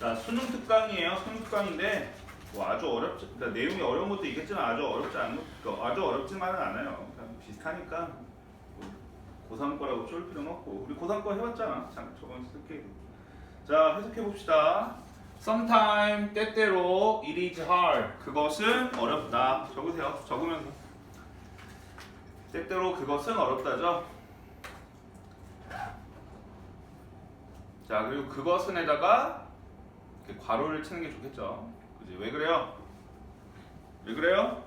자, 수능 특강이에요. 수능 특강인데 뭐 아주 어렵지, 그러니까 내용이 어려운 것도 있겠지만 아주 어렵지 않은 것, 그러니까 아주 어렵지만은 않아요. 그냥 비슷하니까 뭐 고3 거라고 쫄 필요는 없고 우리 고3 거 해봤잖아. 자, 저번 쓸게. 자, 해석해 봅시다. Sometime 때때로 it is hard. 그것은 어렵다. 적으세요. 적으면서. 때때로 그것은 어렵다죠. 자 그리고 그것은에다가 이렇게 괄호를 치는 게 좋겠죠. 그지? 왜 그래요? 왜 그래요?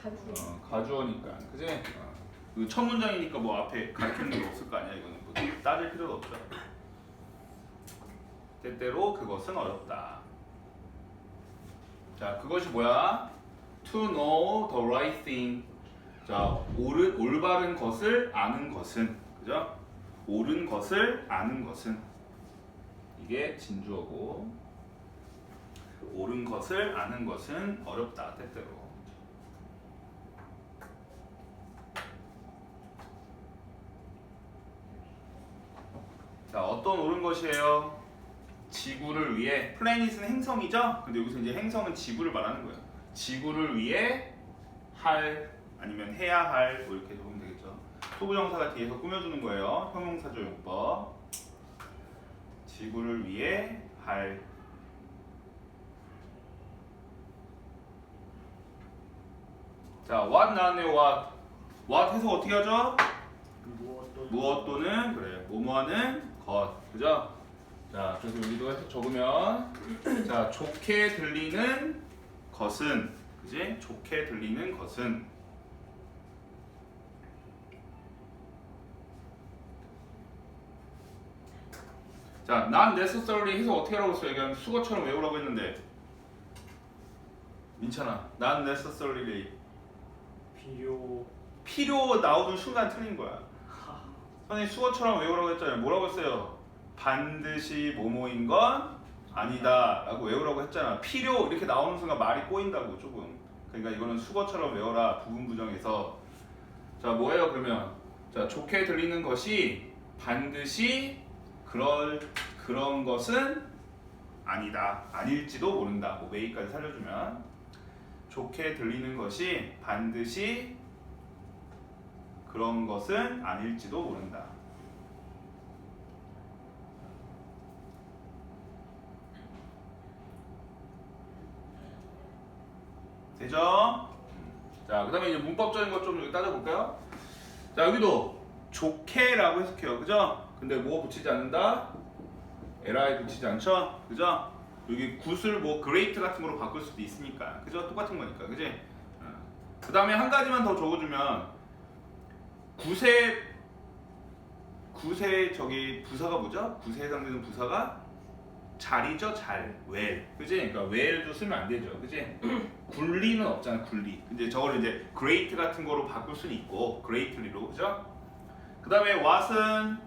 자주 어, 가주어니까. 그지? 어. 그 첫 문장이니까 뭐 앞에 가르치는 게 없을 거 아니야. 이거는 뭐 따질 필요도 없죠. 때때로 그것은 어렵다. 자, 그것이 뭐야? To know the right thing. 자, 옳은 올바른 것을 아는 것은 그죠? 옳은 것을 아는 것은 이게 진주어고 옳은 것을 아는 것은 어렵다 때때로. 자, 어떤 옳은 것이에요? 지구를 위해 플래닛은 행성이죠? 근데 여기서 이제 행성은 지구를 말하는 거예요. 지구를 위해 할 아니면 해야 할 뭐 이렇게 적으면 되겠죠. 소부정사가 뒤에서 꾸며주는 거예요. 형용사조 용법. 지구를 위해 할 자, what 나왔네요. what. what 해서 어떻게 하죠? 무엇 또는 그래 뭐뭐하는 것 그죠? 자 그래서 여기도 적으면 자 좋게 들리는 것은 그지? 좋게 들리는 것은 자 not necessarily 해서 어떻게 하라고 했어요? 그냥 수거처럼 외우라고 했는데 민찬아 not necessarily 필요 필요 나오는 순간 틀린 거야 선생님 수어처럼 외우라고 했잖아요. 뭐라고 했어요? 반드시 뭐뭐인 건 아니다 라고 외우라고 했잖아. 필요 이렇게 나오는 순간 말이 꼬인다고 조금. 그러니까 이거는 수거처럼 외워라 부분 부정해서 자 뭐예요 그러면 자 좋게 들리는 것이 반드시 그럴 그런 것은 아니다 아닐지도 모른다 뭐 메이까지 살려주면 좋게 들리는 것이 반드시 그런 것은 아닐지도 모른다. 되죠? 자, 그 다음에 이제 문법적인 것 좀 따져볼까요? 자, 여기도 좋게라고 해석해요, 그죠? 근데 뭐 붙이지 않는다? li 붙이지 않죠? 그죠? 여기 굿을 뭐 great 같은 거로 바꿀 수도 있으니까, 그죠? 똑같은 거니까, 그지? 그 다음에 한 가지만 더 적어주면 구세 구세 저기 부사가 뭐죠? 구세에 해당되는 부사가 잘이죠, 잘, 웰, 그지? 그러니까 웰도 쓰면 안 되죠, 그지? 굴리는 없잖아, 굴리. 근데 저걸 이제 great 같은 거로 바꿀 수는 있고, greatly로, 그죠? 그 다음에 what은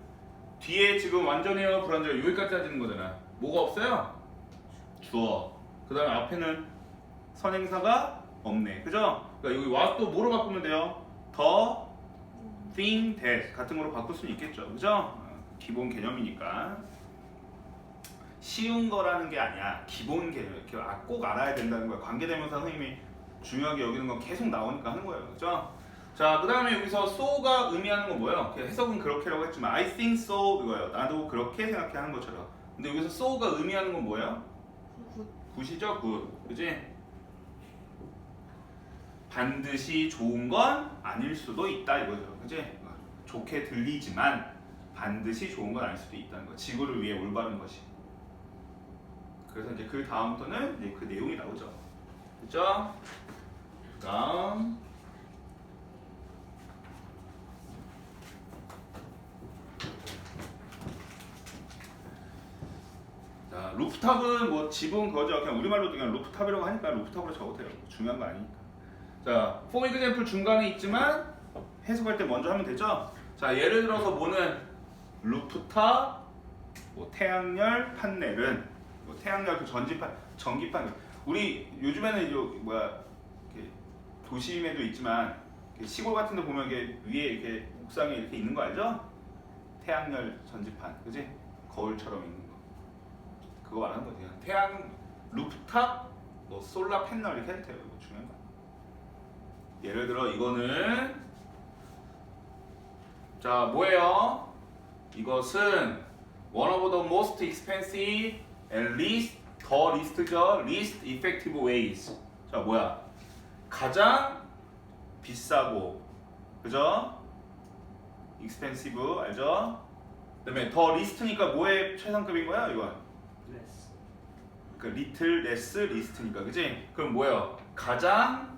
뒤에 지금 완전해요, 불완전해요 여기까지 따지는 거잖아. 뭐가 없어요? 주어. 그 다음에 앞에는 선행사가 없네, 그죠? 그러니까 여기 what도 뭐로 바꾸면 돼요? 더 thing that 같은 거로 바꿀 수는 있겠죠. 그죠? 어, 기본 개념이니까. 쉬운 거라는 게 아니야. 기본 개념. 이렇게 아- 꼭 알아야 된다는 거야. 관계대명사 선생님이 중요하게 여기는 건 계속 나오니까 하는 거예요. 그죠? 자, 그 다음에 여기서 so가 의미하는 건 뭐예요? 해석은 그렇게라고 했지만 I think so 이거예요. 나도 그렇게 생각해 하는 것처럼. 근데 여기서 so가 의미하는 건 뭐예요? 굿 굿이죠, 굿. 그지? 반드시 좋은 건 아닐 수도 있다 이거죠. 그지? 좋게 들리지만 반드시 좋은 건 아닐 수도 있다는 거. 지구를 위해 올바른 것이. 그래서 이제 그 다음부터는 이제 그 내용이 나오죠. 그죠? 다음. 루프탑은 뭐 집은 거죠. 그냥 우리말로 그냥 루프탑이라고 하니까 루프탑으로 적어도 돼요. 중요한 거 아니니까. 자, example 중간에 있지만 해석할 때 먼저 하면 되죠. 자, 예를 들어서 뭐는 루프탑, 뭐 태양열 판넬은 뭐 태양열 그 전지판, 전기판. 우리 요즘에는 이제 뭐야 도심에도 있지만 이렇게 시골 같은 데 보면 이게 위에 이렇게 옥상에 이렇게 있는 거 알죠? 태양열 전지판, 그지? 거울처럼 있는 거. 그거 말하는 거지. 그냥 태양 루프탑 뭐 솔라 패널 이렇게 해도 돼요. 이거 중요한 거. 예를 들어 이거는 자 뭐예요? 이것은 one of the most expensive and least 더 리스트죠. least effective ways. 자 뭐야? 가장 비싸고 그죠? expensive 알죠? 그다음에 더 리스트니까 뭐의 최상급인 거야 이건? 그 리틀 레스 리스트니까 그지? 그럼 뭐예요? 가장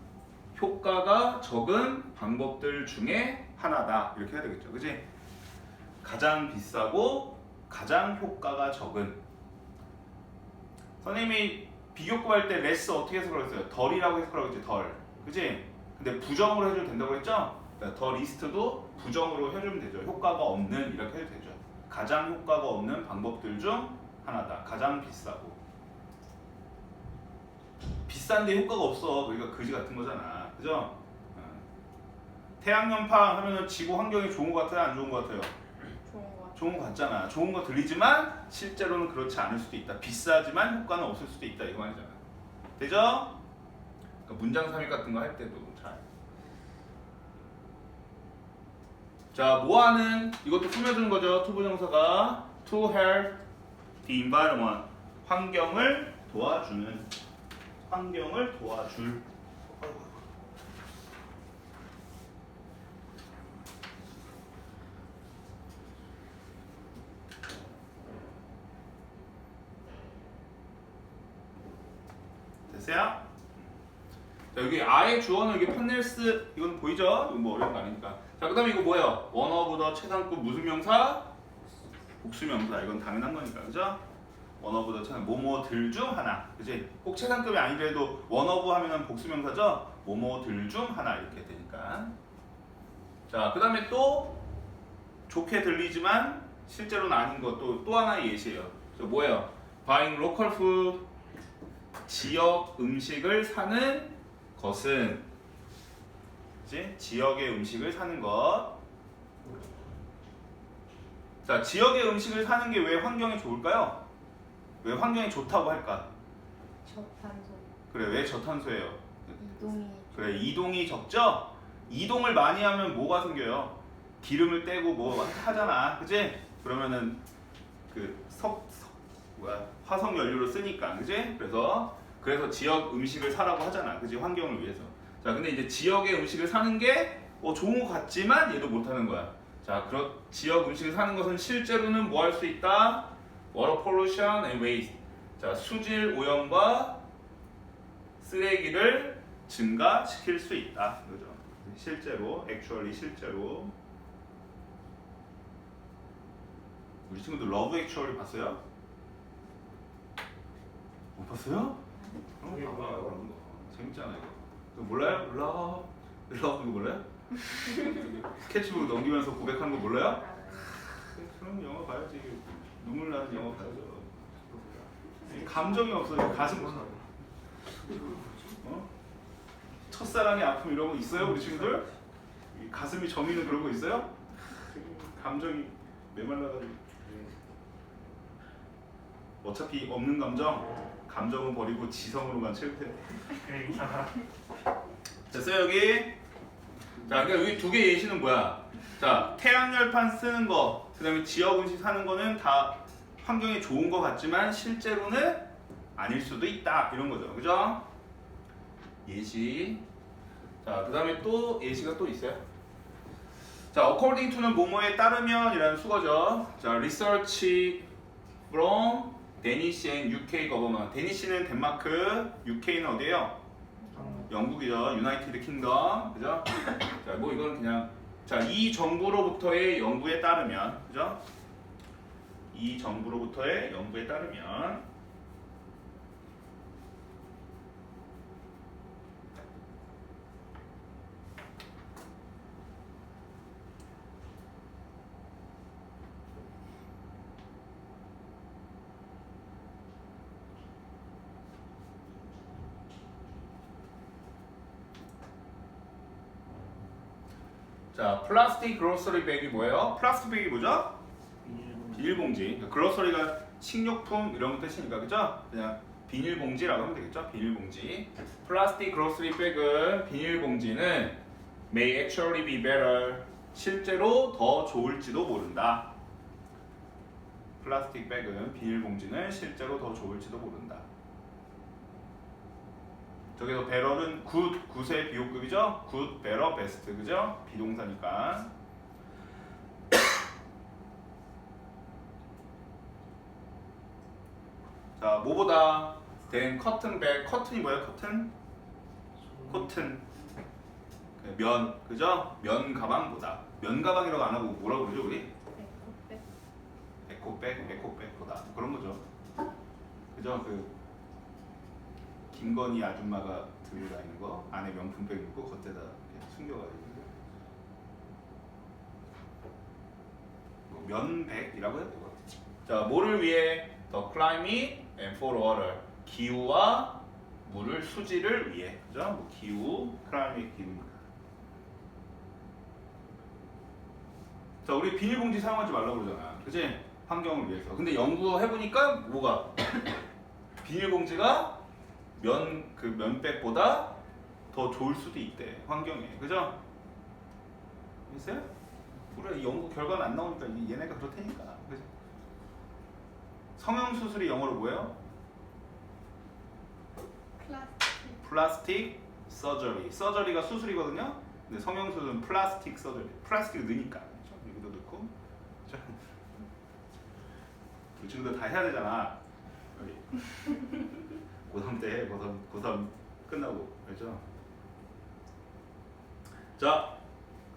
효과가 적은 방법들 중에 하나다 이렇게 해야 되겠죠 그지? 가장 비싸고 가장 효과가 적은 선생님이 비교 구할 때 레스 어떻게 해석을 했어요? 덜이라고 해석하라고 했지 덜 그지? 근데 부정으로 해주면 된다고 했죠? 그러니까 더 리스트도 부정으로 해주면 되죠 효과가 없는 이렇게 해도 되죠 가장 효과가 없는 방법들 중 하나다 가장 비싸고 비싼데 효과가 없어. 그러니까 거지 같은 거잖아. 그죠? 어. 태양연파 하면은 지구 환경이 좋은 거 같아요? 안 좋은 거 같아요? 좋은 거 같아. 좋은 거 같잖아. 좋은 거 들리지만 실제로는 그렇지 않을 수도 있다. 비싸지만 효과는 없을 수도 있다. 이거 말이잖아. 되죠? 그러니까 문장 삽입 같은 거 할 때도 잘. 자, 뭐하는 이것도 꾸며주는 거죠. 투부정사가 to help the environment 환경을 도와주는 환경을 도와줄 됐어요? 자 여기 아의 주어는 여기 판넬스 이건 보이죠? 이건 뭐 어려운 거 아니니까 자 그 다음에 이거 뭐예요? 원어보다 최상급 무슨 명사? 복수명사 이건 당연한 거니까 그죠? 원어보다 최상 뭐뭐들 중 하나 그지? 꼭 최상급이 아니더라도 원어브 하면은 복수명사죠? 뭐뭐들 중 하나 이렇게 되니까 자 그 다음에 또 좋게 들리지만 실제로는 아닌 것도 또 하나의 예시예요 저 뭐예요? Buying local food 지역 음식을 사는 것은 그치? 지역의 음식을 사는 것. 자, 지역의 음식을 사는 게 왜 환경에 좋을까요? 왜 환경에 좋다고 할까? 저탄소 그래, 왜 저탄소예요? 이동이 그래, 이동이 적죠? 이동을 많이 하면 뭐가 생겨요? 기름을 떼고 뭐 하잖아, 그지? 그러면은 그 석, 석 뭐야 화석 연료를 쓰니까, 그지? 그래서 그래서 지역 음식을 사라고 하잖아, 그지? 환경을 위해서. 자, 근데 이제 지역의 음식을 사는 게 어, 좋은 것 같지만 얘도 못 하는 거야. 자, 그런 지역 음식을 사는 것은 실제로는 뭐 할 수 있다? Water pollution and waste. 자, 수질 오염과 쓰레기를 증가시킬 수 있다. 그죠? 실제로, 액츄얼리 실제로. 우리 친구들 러브 액츄얼리 봤어요? 못 봤어요? 그게 봐봐요. 뭐예요? 그런 거. 재밌잖아 이거. 이거 몰라요? 러브 러브 이거 몰라요? 스케치북 넘기면서 고백하는 거 몰라요? 그럼 영화 봐야지. 눈물 나는 봐야죠. 감정이 없어요. 가슴 어? 첫사랑의 아픔 이런 거 있어요 우리 친구들? 이 가슴이 저미는 그런 거 있어요? 감정이 메말라가지고 어차피 없는 감정 감정은 버리고 지성으로만 이상하 됐어요 여기? 자 그러니까 여기 두 개 예시는 뭐야? 자 태양열판 쓰는 거 그다음에 지역 음식 사는 거는 다 환경에 좋은 거 같지만 실제로는 아닐 수도 있다 이런 거죠 그죠? 예시 자 그 다음에 또 예시가 또 있어요 자 according to는 뭐뭐에 따르면 이라는 수거죠 자 research from Danish and UK government 데니시는 덴마크 UK는 어디예요? 영국이죠. 유나이티드 킹덤. 그죠? 자, 뭐 이건 그냥 자, 이 정부로부터의 연구에 따르면 그죠? 이 정부로부터의 연구에 따르면 자, 플라스틱 그로서리 백이 뭐예요? 플라스틱 백이 뭐죠? 비닐봉지. 그러니까 그로서리가 식료품 이런 거 뜻이니까 그죠? 그냥 비닐봉지라고 하면 되겠죠? 비닐봉지. 플라스틱 그로스리 백은 비닐봉지는 may actually be better. 실제로 더 좋을지도 모른다. 플라스틱 백은 비닐봉지는 실제로 더 좋을지도 모른다. 저기서 better는 good, good의 비호급이죠? good, better, best 그죠? 비동사니까. 자, 뭐보다 된 커튼 백, 커튼이 뭐야? 커튼? 코튼. 그 면, 그죠? 면 가방보다. 면 가방이라고 안 하고 뭐라고 그러죠, 우리? 에코백. 에코백, 에코백보다 그런 거죠. 그죠? 그 김건희 아줌마가 들고 다니는 거 안에 명품백 있고 겉에다 이렇게 숨겨가지고 뭐 면백이라고 해야 되고. 자, 뭐를 위해? The climate and for water. 기후와 물을 수지를 위해. 그죠? 뭐 기후, climate 기후니까. 자, 우리 비닐봉지 사용하지 말라고 그러잖아. 그지? 환경을 위해서. 근데 연구 해보니까 뭐가? 비닐봉지가 면, 그 면백보다 더 좋을 수도 있대. 환경에. 그죠? 우리가 이 연구 결과는 안 나오니까 이- 얘네가 그렇다니까. 그죠? 성형수술이 영어로 뭐예요? 플라스틱. 플라스틱 서저리. 서저리가 수술이거든요. 근데 성형수술은 플라스틱 서저리. 플라스틱을 넣으니까. 그렇죠? 여기도 넣고. 그렇죠? 그 친구들 다 해야 되잖아. 여기. 고3 때 해. 고3, 고3 끝나고. 그렇죠? 자,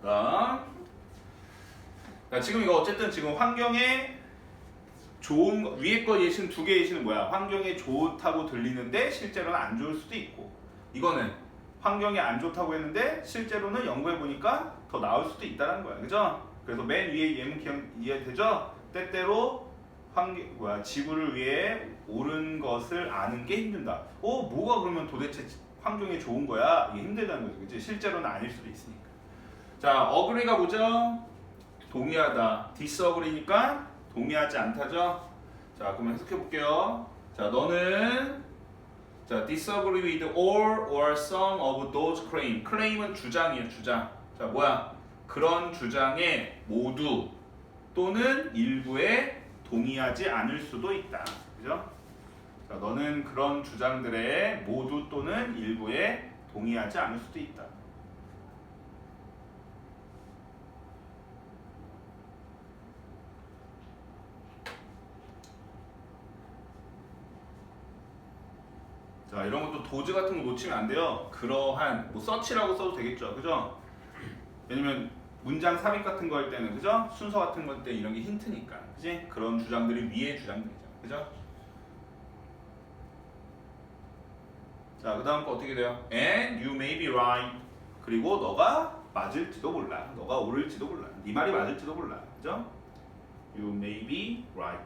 그다음. 자, 지금 이거 어쨌든 지금 환경에 좋은 거, 위에 거 예시는 두 개 예시는 뭐야? 환경에 좋다고 들리는데 실제로는 안 좋을 수도 있고 이거는 환경에 안 좋다고 했는데 실제로는 연구해 보니까 더 나을 수도 있다는 거야, 그죠? 그래서 맨 위에 예문 기억 이해되죠? 때때로 환경 뭐야 지구를 위해 옳은 것을 아는 게 힘든다. 어 뭐가 그러면 도대체 환경에 좋은 거야? 이게 힘들다는 거죠, 그지? 실제로는 아닐 수도 있으니까. 자, 어그리가 뭐죠? 동의하다. 디스어그리니까 동의하지 않다죠? 자, 그러면 해석해 볼게요. 자, 너는 자, disagree with all or some of those claim. claim은 주장이에요, 주장. 자, 뭐야? 그런 주장에 모두 또는 일부에 동의하지 않을 수도 있다. 그죠? 자, 너는 그런 주장들에 모두 또는 일부에 동의하지 않을 수도 있다. 자 이런 것도 도즈 같은 거 놓치면 안 돼요. 그러한 뭐 서치라고 써도 되겠죠, 그죠? 왜냐면 문장 삽입 같은 거 할 때는 그죠? 순서 같은 거때 이런 게 힌트니까, 그지? 그런 주장들이 위의 주장들이죠, 그죠? 자 그 다음 거 어떻게 돼요? And you may be right. 그리고 너가 맞을지도 몰라. 너가 옳을지도 몰라. 네 말이 맞을지도 몰라, 그죠? You may be right.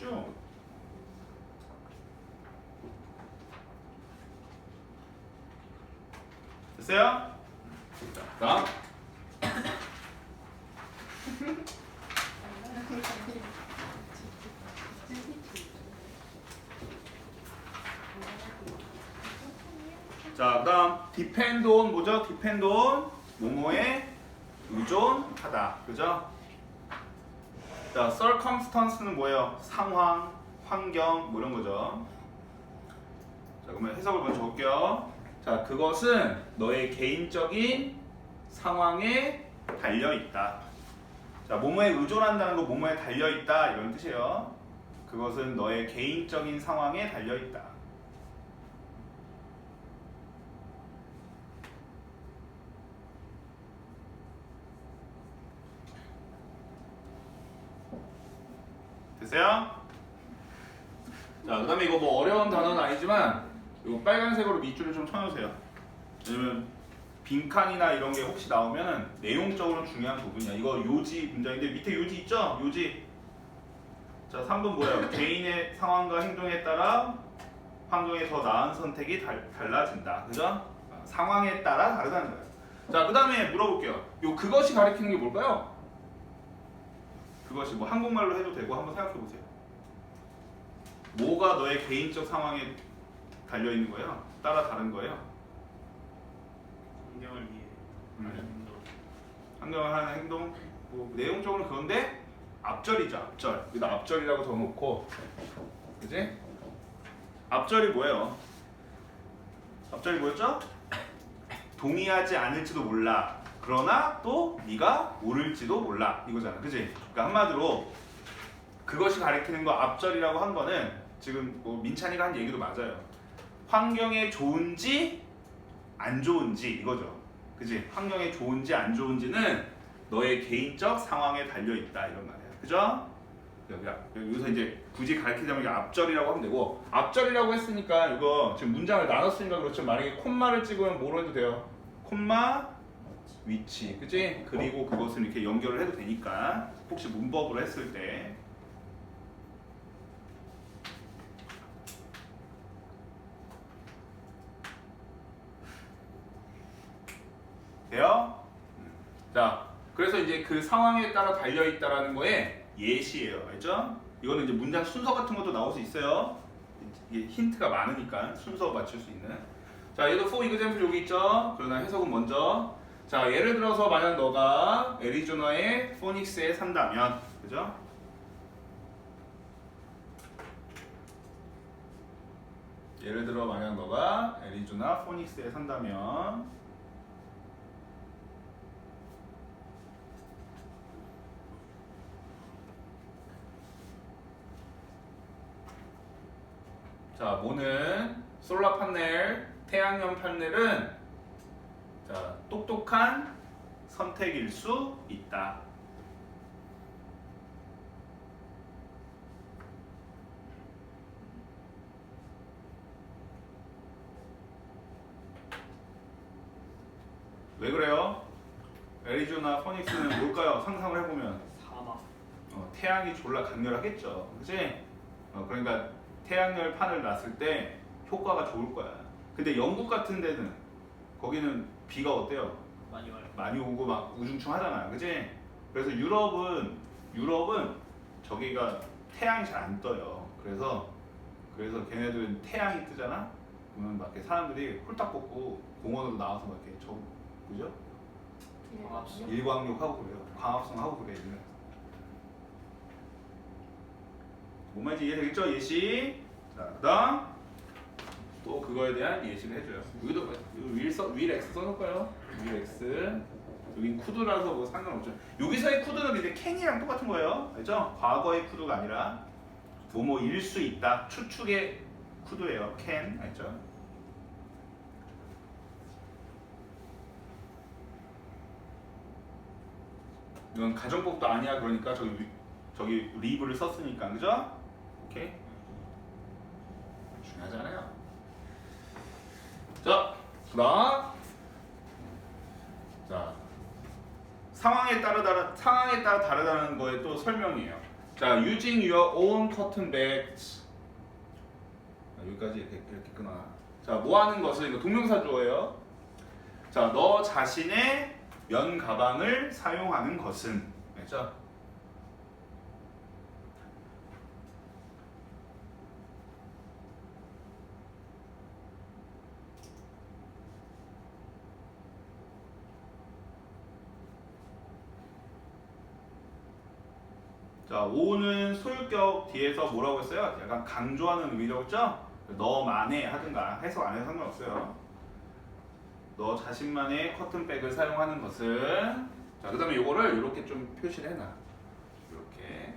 쉽죠? 됐어요? 자, 다음. 자, 그다음 depend on 뭐죠? depend on 뭐뭐에 의존하다. 그죠? 자, circumstance는 뭐예요? 상황, 환경 뭐 이런 거죠. 자, 그러면 해석을 먼저 볼게요. 자, 그것은 너의 개인적인 상황에 달려 있다. 자, 뭐뭐에 의존한다는 거 뭐뭐에 달려 있다 이런 뜻이에요. 그것은 너의 개인적인 상황에 달려 있다. 됐어요? 자, 그 다음에 이거 뭐 어려운 단어는 아니지만 이거 빨간색으로 밑줄을 좀 쳐놓으세요. 왜냐면 빈칸이나 이런 게 혹시 나오면 내용적으로 중요한 부분이야. 이거 요지 문장인데 밑에 요지 있죠? 요지. 자, 3번 뭐예요? 개인의 상황과 행동에 따라 환경에 더 나은 선택이 달, 달라진다. 그죠? 아, 상황에 따라 다르다는 거예요. 자, 그 다음에 물어볼게요. 요 그것이 가리키는 게 뭘까요? 그것이 뭐 한국말로 해도 되고 한번 생각해 보세요. 뭐가 너의 개인적 상황에 달려 있는 거예요? 따라 다른 거예요? 환경을 위해 음. 하는 행동. 환경을 하는 행동 뭐 내용적으로 그건데 앞절이죠 앞절 여기다 앞절이라고 적어놓고 그지? 앞절이 뭐예요? 앞절이 뭐였죠? 동의하지 않을지도 몰라 그러나 또 네가 모를지도 몰라 이거잖아 그지? 그러니까 한마디로 그것이 가리키는 거 앞절이라고 한 거는 지금 뭐 민찬이가 한 얘기도 맞아요 환경에 좋은지 안 좋은지 이거죠 그지? 환경에 좋은지 안 좋은지는 너의 개인적 상황에 달려 있다 이런 말이야. 그죠? 여기 여기서 이제 굳이 가르치자면 앞절이라고 하면 되고 앞절이라고 했으니까 이거 지금 문장을 나눴으니까 그렇죠. 만약에 콤마를 찍으면 뭐로 해도 돼요? 콤마 위치, 그지? 그리고 그것을 이렇게 연결을 해도 되니까 혹시 문법으로 했을 때 돼요? 자, 그래서 이제 그 상황에 따라 달려 있다라는 거에 예시예요, 알죠? 이거는 이제 문장 순서 같은 것도 나올 수 있어요. 이게 힌트가 많으니까 순서 맞출 수 있는. 자, 얘도 for example 여기 있죠. 그러나 해석은 먼저. 자, 예를 들어서 만약 너가 애리조나의 포닉스에 산다면, 그죠? 예를 들어 만약 너가 애리조나 포닉스에 산다면 자, 뭐는 솔라 판넬, 태양열 판넬은 자, 똑똑한 선택일 수 있다. 왜 그래요? 애리조나 포닉스는 뭘까요? 상상을 해보면 사막. 어, 태양이 졸라 강렬하겠죠. 그지? 어, 그러니까 태양열 판을 놨을 때 효과가 좋을 거야. 근데 영국 같은 데는 거기는 비가 어때요? 많이 와요. 많이 오고 막 우중충 하잖아. 그지? 그래서 유럽은 유럽은 저기가 태양이 잘 안 떠요. 그래서 그래서 걔네들은 태양이 뜨잖아. 그러면 막 이렇게 사람들이 홀딱 벗고 공원으로 나와서 막 이렇게 저 그죠? 광합성. 일광욕 하고 그래요. 광합성 하고 그래. 요뭔 말인지 이해되겠죠? 예시. 자, 그다음 또 그거에 대한 예시를 해줘요. 여기도 뭐, 윌, X 써놓을까요? 윌 X. 여긴 쿠드라서 뭐 상관없죠. 여기서의 쿠드는 이제 캔이랑 똑같은 거예요. 알죠? 과거의 쿠드가 아니라 뭐뭐 일 수 있다. 추측의 쿠드예요. 캔. 알죠? 이건 가정법도 아니야. 그러니까 저기 위- 저기 리브를 썼으니까 그죠? 오케이. 중요하잖아요. 자, 그다음 자 상황에 따라 다르 상황에 따라 다르다는 거에 또 설명이에요. 자, using your own cotton bags. 자, 여기까지 이렇게, 이렇게 끊어. 자, 뭐 하는 것을 이거 동명사 주어예요. 자, 너 자신의 면 가방을 사용하는 것은 알죠? 자, 오는 소유격 뒤에서 뭐라고 했어요? 약간 강조하는 의미라고 했죠? 너만의 하든가 해석 안 해도 상관없어요. 너 자신만의 커튼백을 사용하는 것은 자, 그 다음에 요거를 이렇게 좀 표시를 해놔. 이렇게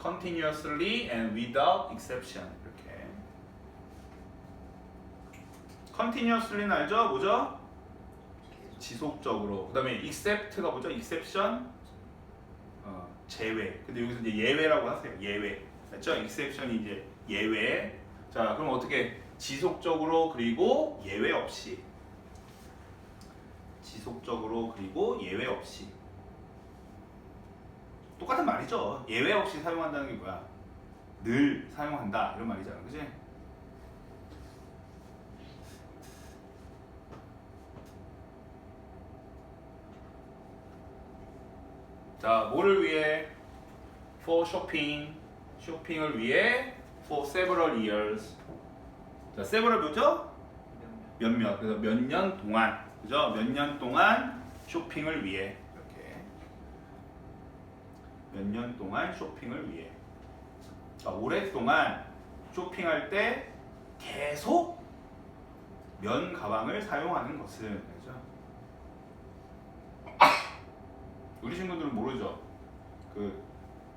continuously and without exception 이렇게 continuously는 알죠? 뭐죠? 지속적으로. 그 다음에 except가 뭐죠? exception 어, 제외. 근데 여기서 이제 예외라고 하세요. 예외. 맞죠? exception이 이제 예외. 자, 그럼 어떻게 지속적으로 그리고 예외 없이 지속적으로 그리고 예외 없이 똑같은 말이죠. 예외 없이 사용한다는 게 뭐야? 늘 사용한다 이런 말이잖아, 그지? 자, 뭐를 위해? For shopping. 쇼핑을 위해 for several years. 자, several 뭐죠? 몇몇. 그래서 몇 년 동안. 그죠? 몇 년 동안 쇼핑을 위해. 이렇게. 몇 년 동안 쇼핑을 위해. 자, 오랫동안 쇼핑할 때 계속 면 가방을 사용하는 것을 그죠? 우리 친구들은 모르죠. 그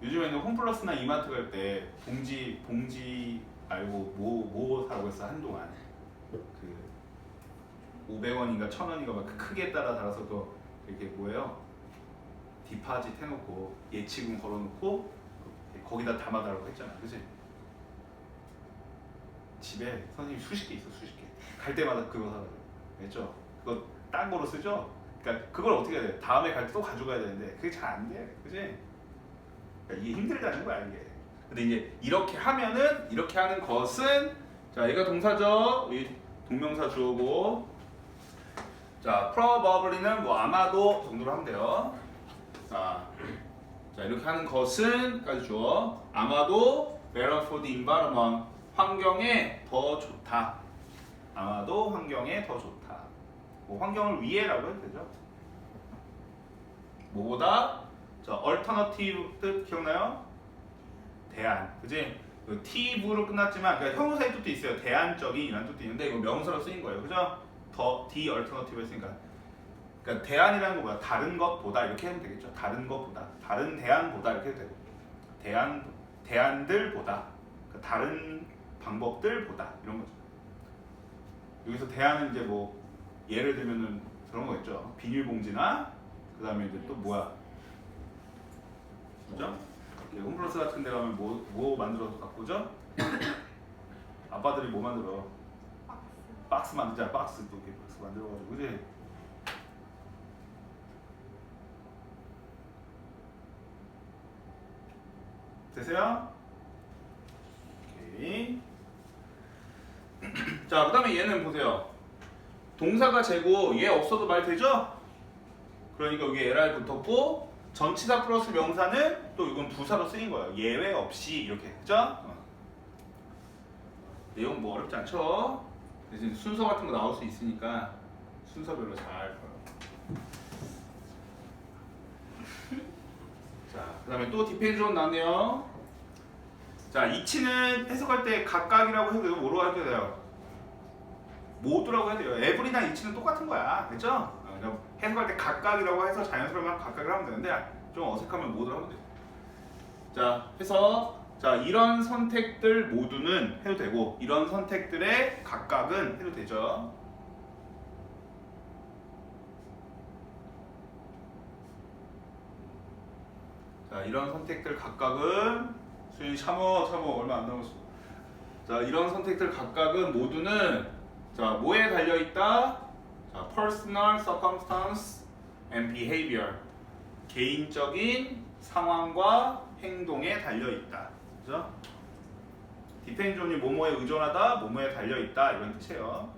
요즘에는 홈플러스나 이마트 갈 때 봉지 봉지 알고 뭐 뭐 사라고 했어 한동안 그 500원인가 1000원인가 막 크게 따라 달아서 또 이렇게 뭐예요? 디파짓 해놓고 예치금 걸어놓고 거기다 담아달라고 했잖아, 그지? 집에 선생님 수십 개 있어, 수십 개. 갈 때마다 그거 사라고 했죠? 그거 딴 거로 쓰죠? 그러니까 그걸 어떻게 해야 돼? 다음에 갈 때 또 가져가야 되는데 그게 잘 안 돼, 그지? 그러니까 이게 힘들다는 거야 이게. 근데 이제 이렇게 하면은 이렇게 하는 것은 자 얘가 동사죠. 이 동명사 주어고. 자 probably는 뭐 아마도 정도로 돼요. 자, 자 이렇게 하는 것은까지 주어. 아마도 better for the environment 환경에 더 좋다. 아마도 환경에 더 좋다. 뭐 환경을 위해라고 해도 되죠. 뭐보다 자 alternative 뜻 기억나요? 대안, 그지? 그 tive로 끝났지만 그러니까 형용사의 뜻도 있어요. 대안적인 이라는 뜻도 있는데 이거 명사로 쓰인 거예요, 그죠? 더 the alternative 했으니까. 그러니까 대안이라는 거 뭐야? 다른 것보다 이렇게 하면 되겠죠. 다른 것보다, 다른 대안보다 이렇게 해도 되고, 대안 대안들보다, 그러니까 다른 방법들보다 이런 거죠. 여기서 대안은 이제 뭐 예를 들면은 그런 거 있죠. 비닐봉지나 그 다음에 이제 또 뭐야? 그죠? 홈플러스 같은 데 가면 뭐, 뭐 만들어서 갖고 오죠? 아빠들이 뭐 만들어? 박스. 만들자 박스 또 이렇게 박스 만들어가지고 그지? 되세요? 오케이 자 그 다음에 얘는 보세요 동사가 제고 얘 없어도 말 되죠? 그러니까 여기 LR 붙었고 전치사 플러스 명사는 또 이건 부사로 쓰인 거예요 예외 없이 이렇게 그죠? 어. 내용 뭐 어렵지 않죠? 대신 순서 같은 거 나올 수 있으니까 순서별로 잘 풀어. 자, 그 다음에 또 디펜존 나네요. 자, 이치는 해석할 때 각각이라고 해도 뭐로 해도 돼요? 모두라고 해도 돼요. 에브리나 이치는 똑같은 거야, 그렇죠? 어, 그러니까 해석할 때 각각이라고 해서 자연스럽게 각각을 하면 되는데 좀 어색하면 모두로 하면 돼. 자, 해서 자 이런 선택들 모두는 해도 되고 이런 선택들의 각각은 해도 되죠. 자 이런 선택들 각각은 수인 참어 참어 얼마 안 남았어. 자 이런 선택들 각각은 모두는 자 뭐에 달려 있다? 자 personal circumstance and behavior 개인적인 상황과 행동에 달려 있다. 그죠? 디펜존이 뭐뭐에 의존하다, 뭐뭐에 달려 있다 이런 뜻이에요.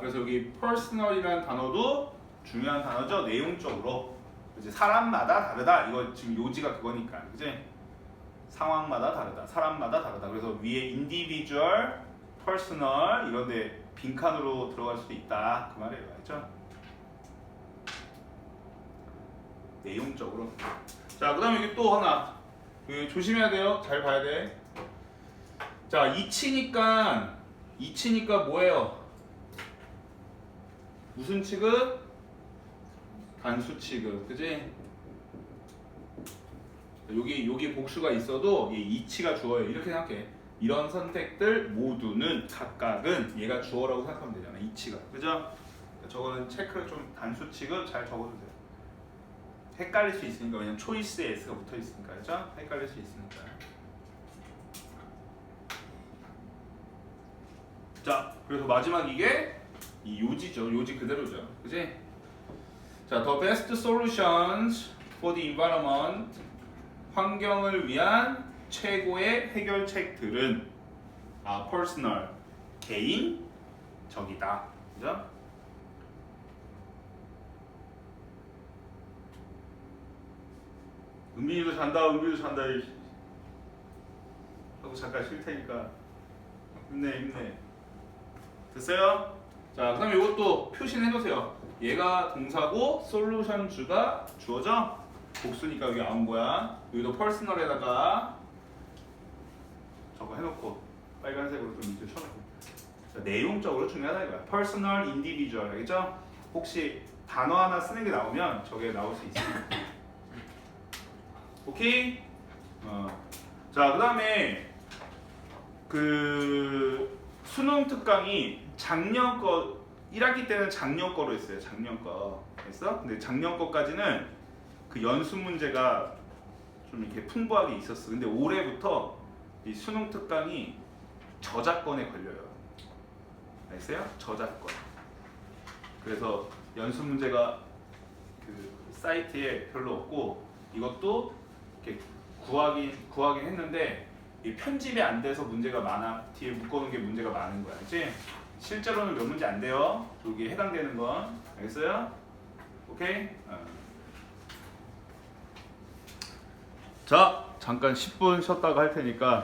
그래서 여기 personal이라는 단어도 중요한 단어죠. 내용적으로. 그지 사람마다 다르다. 이거 지금 요지가 그거니까. 그지? 상황마다 다르다. 사람마다 다르다. 그래서 위에 individual, personal 이런 데 빈칸으로 들어갈 수도 있다. 그 말이에요. 알죠? 내용적으로. 자, 그 다음에 여기 또 하나. 그 조심해야 돼요. 잘 봐야 돼. 자, 이치니까 이치니까 뭐예요? 무슨 취급? 단수 취급, 그지? 여기 여기 복수가 있어도 이 이치가 주어예요. 이렇게 생각해. 이런 선택들 모두는 각각은 얘가 주어라고 생각하면 되잖아. 이치가, 그죠? 저거는 체크를 좀 단수 취급 잘 적어주세요. 헷갈릴 수 있으니까 왜냐면 초이스에 s가 붙어 있으니까, 그죠? 헷갈릴 수 있으니까. 자, 그래서 마지막 이게 이 요지죠. 요지 그대로죠. 그지? 자, the best solutions for the environment. 환경을 위한 최고의 해결책들은 아, personal. 개인 적이다. 그죠? 은빈이도 잔다, 은빈이도 잔다. 이. 하고 잠깐 쉴 테니까 힘내, 힘내. 됐어요? 자, 그 다음에 이것도 표시를 해놓으세요. 얘가 동사고 솔루션 주가 주어져 복수니까 여기 나온 거야. 여기도 퍼스널에다가 저거 해놓고 빨간색으로 좀 밑에 쳐놓고. 자, 내용적으로 중요하다 이거야. 퍼스널 인디비주얼 알겠죠? 혹시 단어 하나 쓰는 게 나오면 저게 나올 수 있어요. 오케이? 어. 자, 그 다음에 그 수능 특강이 작년 거 1학기 때는 작년 거로 했어요. 작년 거 했어? 근데 작년 거까지는 그 연수 문제가 좀 이렇게 풍부하게 있었어. 근데 올해부터 이 수능 특강이 저작권에 걸려요. 알겠어요? 저작권. 그래서 연수 문제가 그 사이트에 별로 없고 이것도 이렇게 구하긴 구하긴 했는데 이 편집이 안 돼서 문제가 많아 뒤에 묶어놓은 게 문제가 많은 거야, 그렇지? 실제로는 몇 문제 안 돼요. 여기 해당되는 건 알겠어요? 오케이? 어. 자 잠깐 10분 쉬었다가 할 테니까